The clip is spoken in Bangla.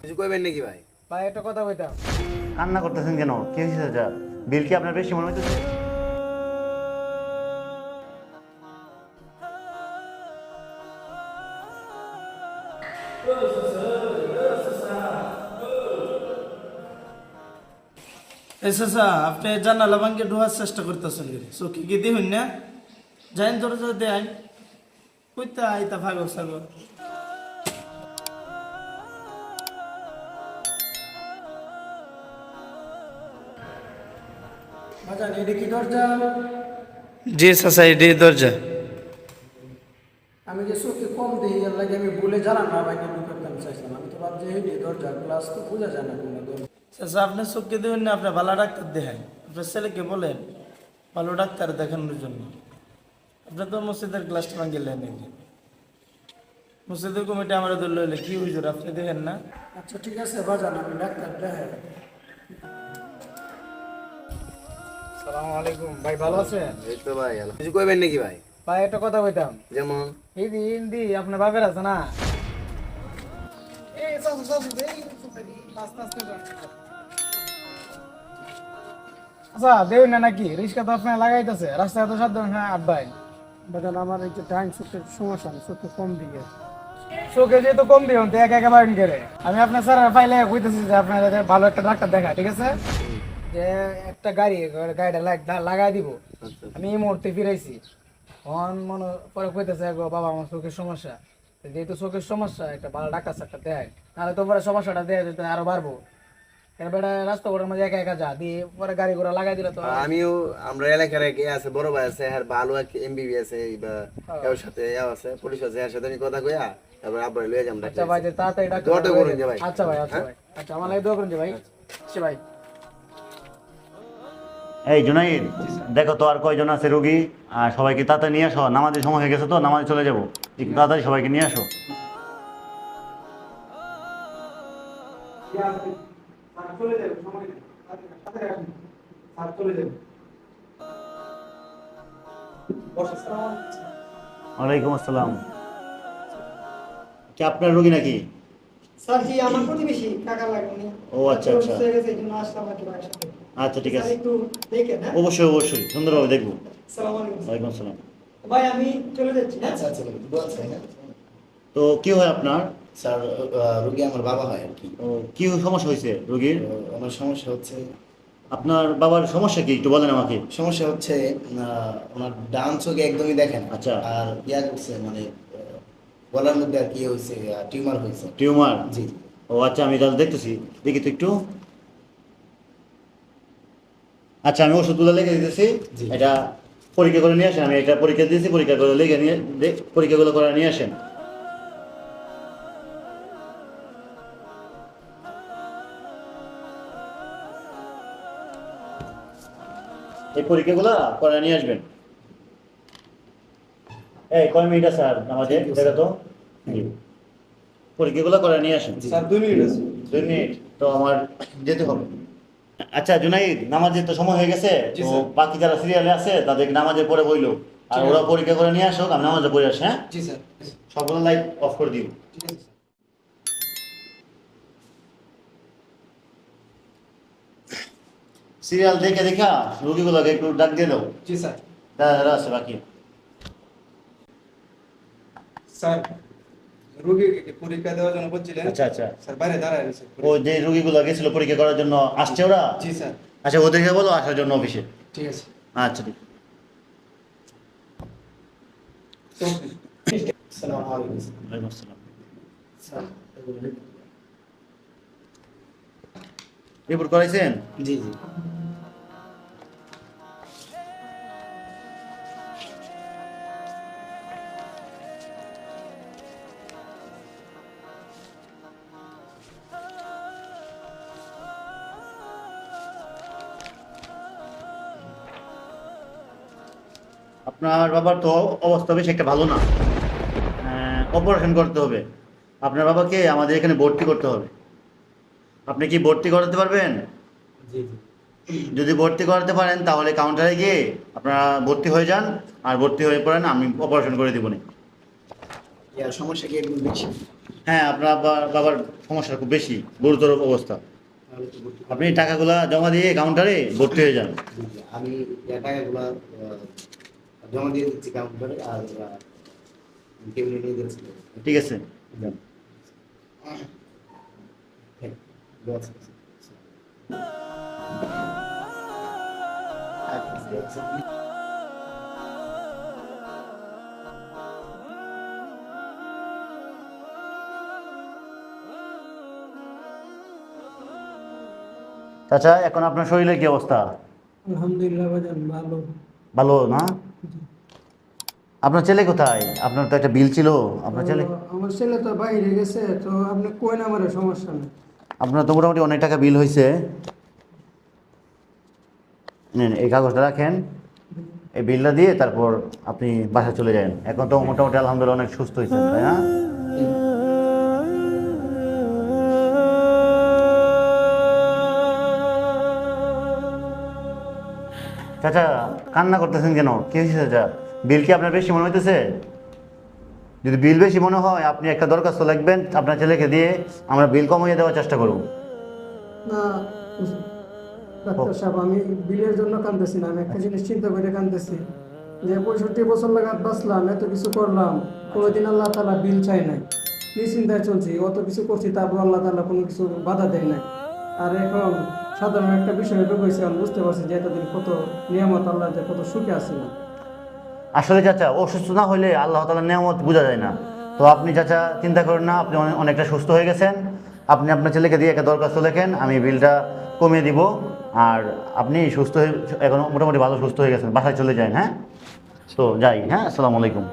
কিছু কইবেন নাকি ভাই? ভাই একটা কথা কইতাম। কান্না করতেছেন কেন? কি হয়েছে চাচা বিল কি আপনার বেশি মনে হইতেছে? এসেসা আপনি জানালা ভাঙ্গে ঢোয়ার চেষ্টা করতেছেন চোখে কি দিহুন না? যাইন দরজা দেয় কইতা আইতা ভাগো সাগো বাজান এটা কি দরজা। জি চাচা এটি দরজা। আমি যে চোখে কম দিই এর লাগে আমি ভুলে জানান না ভাইকে ঢুকাতাম চাইছিলাম। আমি তো ভাবছি এই দরজা ক্লাস তো বোঝা যায় না কোনো দরজা। চাচা আপনি চোখে দিবেন না আপনি ভালো ডাক্তার দেখান। আপনার ছেলেকে বলেন ভালো ডাক্তার দেখানোর জন্য। আপনি তো মসজিদের গ্লাসটা ভাঙ্গিলেন নাকি? মসজিদের কমিটি আমার ধরলে হলে কি হুজুর আপনি দেখেন না? আচ্ছা ঠিক আছে বাজান আমি ডাক্তার দেখাই। সালামু আলাইকুম। ভাই ভালো আছেন? এই তো ভাই কিছু কইবেন নাকি ভাই? ভাই একটা কথা কইতাম। যেমন? হিন্দি হিন্দি আপনার বাপের আছে না? এই চাচু, চাচু, এই, আস্তে আস্তে আচ্ছা দেবেন না নাকি? রিক্সা তো আপনার লাগাইতেছে। রাস্তায় তো সাবধান হ্যাঁ আব্বাই বাজান আমার একটু টাইম চোখের সমস্যা নেই চোখে কম দিকে চোখে যেহেতু কম দিও তো একা একা বাড়ি করে আমি আপনার স্যার ফাইলে কইতেছি যে আপনার ভালো একটা ডাক্তার দেখা ঠিক আছে? যে একটা গাড়ি গাড়িটা লাগ- লাগাই দিব। আমি এই মুহূর্তে ফিরাইছি। তখন মনে পরে কইতেছে বাবা আমার চোখের সমস্যা। যেহেতু চোখের সমস্যা একটা ভালো ডাক্তার সাক্তার দেয়। নাহলে তো পরে সমস্যাটা দেয় যেতে আরও বাড়বো। এবারে রাস্তা ঘোড়ার মাঝে একা একা যা দিয়ে পরে গাড়ি ঘোড়া লাগাই দিলে তো। আমিও আমরা এলাকার এক আছে বড় ভাই আছে আর ভালো এক এমবিবি আছে বা এর সাথে এ আছে পুলিশ আছে এর সাথে আমি কথা কইয়া তারপর আব্বার লয়ে যাম আচ্ছা ভাই যে তাড়াতাড়ি ডাক্তার করুন ভাই। আচ্ছা ভাই আচ্ছা ভাই। আচ্ছা আমার লাগে দোয়া করুন ভাই। আচ্ছা ভাই। এই জুনাইদ দেখো তো আর কয়জন আছে রোগী? আর সবাইকে তাড়াতাড়ি নিয়ে আসো। নামাজের সময় হয়ে গেছে তো নামাজে চলে যাব। একটু তাড়াতাড়ি সবাইকে নিয়ে আসো। ওয়ালাইকুম আসসালাম। কি আপনার রোগী নাকি? স্যার জি আমার প্রতিবেশী টাকা লাগবে ও, আচ্ছা, আচ্ছা। আচ্ছা ঠিক আছে। অবশ্যই অবশ্যই সুন্দরভাবে দেখব। ওয়ালাইকুম আসসালাম ভাই আমি চলে যাচ্ছি হ্যাঁ? আচ্ছা আচ্ছা হ্যাঁ। তো কি হয় আপনার? স্যার রোগী আমার বাবা হয় আর কি। কি সমস্যা হয়েছে রোগীর? আমার সমস্যা হচ্ছে আপনার বাবার সমস্যা কি একটু বলেন আমাকে। সমস্যা হচ্ছে আহ, ওনার ডান চোখে একদমই দেখেন। আচ্ছা। আর ইয়া করছে মানে গলার মধ্যে আর কি হয়েছে টিউমার হয়েছে। টিউমার? জি। ও আচ্ছা আমি তাহলে দেখতেছি। দেখি তো একটু। আচ্ছা আমি ওষুধগুলো লিখে দিতেছি। এটা পরীক্ষা করে নিয়ে আসেন। আমি এটা পরীক্ষা দিয়েছি পরীক্ষা করে লিখে নিয়ে পরীক্ষাগুলো করে নিয়ে আসেন। এই পরীক্ষাগুলো করে নিয়ে আসবেন। এই কয় মিনিট আছে আর আমাদের দেখা তো। পরীক্ষাগুলো করে নিয়ে আসেন। স্যার দুই মিনিট আছে। দুই মিনিট। তো আমার যেতে হবে। আচ্ছা জুনাইদ নামাজের তো সময় হয়ে গেছে তো বাকি যারা সিরিয়ালে আছে তাদেরকে নামাজের পরে বইলো। আর ওরা পরীক্ষা করে নিয়ে আসো আমি নামাজে পড়ে আসি হ্যাঁ? জি স্যার। সবগুলো লাইট অফ করে দিও। সিরিয়াল দেখে দেখা রুগীগুলোকে একটু ডাক দিয়ে দাও জি স্যার। যারা যারা আছে বাকি। স্যার রোগীকে পরীক্ষা দেওয়ার জন্য বলছিলেন। আচ্ছা আচ্ছা। স্যার বাইরে দাঁড়ায় রয়েছে। ও যে রুগীগুলো গেছিল পরীক্ষা করার জন্য আসছে ওরা? জি স্যার। আচ্ছা ওদেরকে বলো আসার জন্য অফিসে। ঠিক আছে। আচ্ছা ঠিক। আসসালামু আলাইকুম আসসালাম স্যার রিপোর্ট করাইছেন? জি জি। আপনার বাবার তো অবস্থা বেশ একটা ভালো না। অপারেশন করতে হবে। আপনার বাবাকে আমাদের এখানে ভর্তি করতে হবে। আপনি কি ভর্তি করাতে পারবেন? যদি ভর্তি করাতে পারেন তাহলে কাউন্টারে গিয়ে আপনারা ভর্তি হয়ে যান। আর ভর্তি হয়ে পড়েন আমি অপারেশন করে দেবো না সমস্যা কি একটু বেশি? হ্যাঁ আপনার বাবার সমস্যা খুব বেশি গুরুতর অবস্থা। আপনি টাকাগুলা জমা দিয়ে কাউন্টারে ভর্তি হয়ে যান। আমি টাকাগুলো জমা দিয়ে দিচ্ছি কাউন্টারে আর টেবিলে নিয়ে দিচ্ছি ঠিক আছে। যান। হ্যাঁ, দোয়া আছে। আচ্ছা, চাচা এখন আপনার শরীরের কি অবস্থা? আলহামদুলিল্লাহ ভালো। ভালো না? আপনার ছেলে কোথায়? আপনার তো একটা বিল ছিল। আপনার ছেলে? আমার ছেলে তো বাইরে গেছে তো আপনি কই না আমার সমস্যা নেই। আপনার তো মোটামুটি অনেক টাকা বিল হয়েছে নেন এই কাগজটা রাখেন। এই বিলটা দিয়ে তারপর আপনি বাসা চলে যান। এখন তো মোটামুটি আলহামদুলিল্লাহ অনেক সুস্থ হয়েছেন তাই না? চাচা, কান্না করতেছেন কেন? কি হয়েছে চাচা? বিল কি আপনার বেশি মনে হইতেছে? যদি বিল বেশি মনে হয়, আপনি একটা দরখাস্ত লিখবেন, আপনার ছেলেকে দিয়ে আমরা বিল কমিয়ে দেওয়ার চেষ্টা করব। না আমি বিলের জন্য কাঁদতেছি না, আমি একটা জিনিস চিন্তা করে কাঁদতেছি যে পঁয়ষট্টি বছর লাগাত বাঁচলাম, এত কিছু করলাম, কোনোদিন আল্লাহ তালা বিল চাই নাই। নিশ্চিন্তায় চলছি, অত কিছু করছি, তারপর আল্লাহ তালা কোনো কিছু বাধা দেয় নাই। আর এখন সাধারণ একটা বিষয় ঢুকেছে আমি বুঝতে পারছি যে এতদিন কত নিয়ামত আল্লাহ যে কত সুখে আসছিলাম আসলে চাচা, অসুস্থ না হলে আল্লাহ তালার নিয়ামত বোঝা যায় না। তো আপনি চাচা, চিন্তা করেন না, আপনি অনেকটা সুস্থ হয়ে গেছেন। আপনি আপনার ছেলেকে দিয়ে একটা দরখাস্ত লেখেন, আমি বিলটা কমিয়ে দিব। আর আপনি সুস্থ হয়ে এখন মোটামুটি ভালো সুস্থ হয়ে গেছেন, বাসায় চলে যান হ্যাঁ? তো যাই হ্যাঁ? আসসালামু আলাইকুম।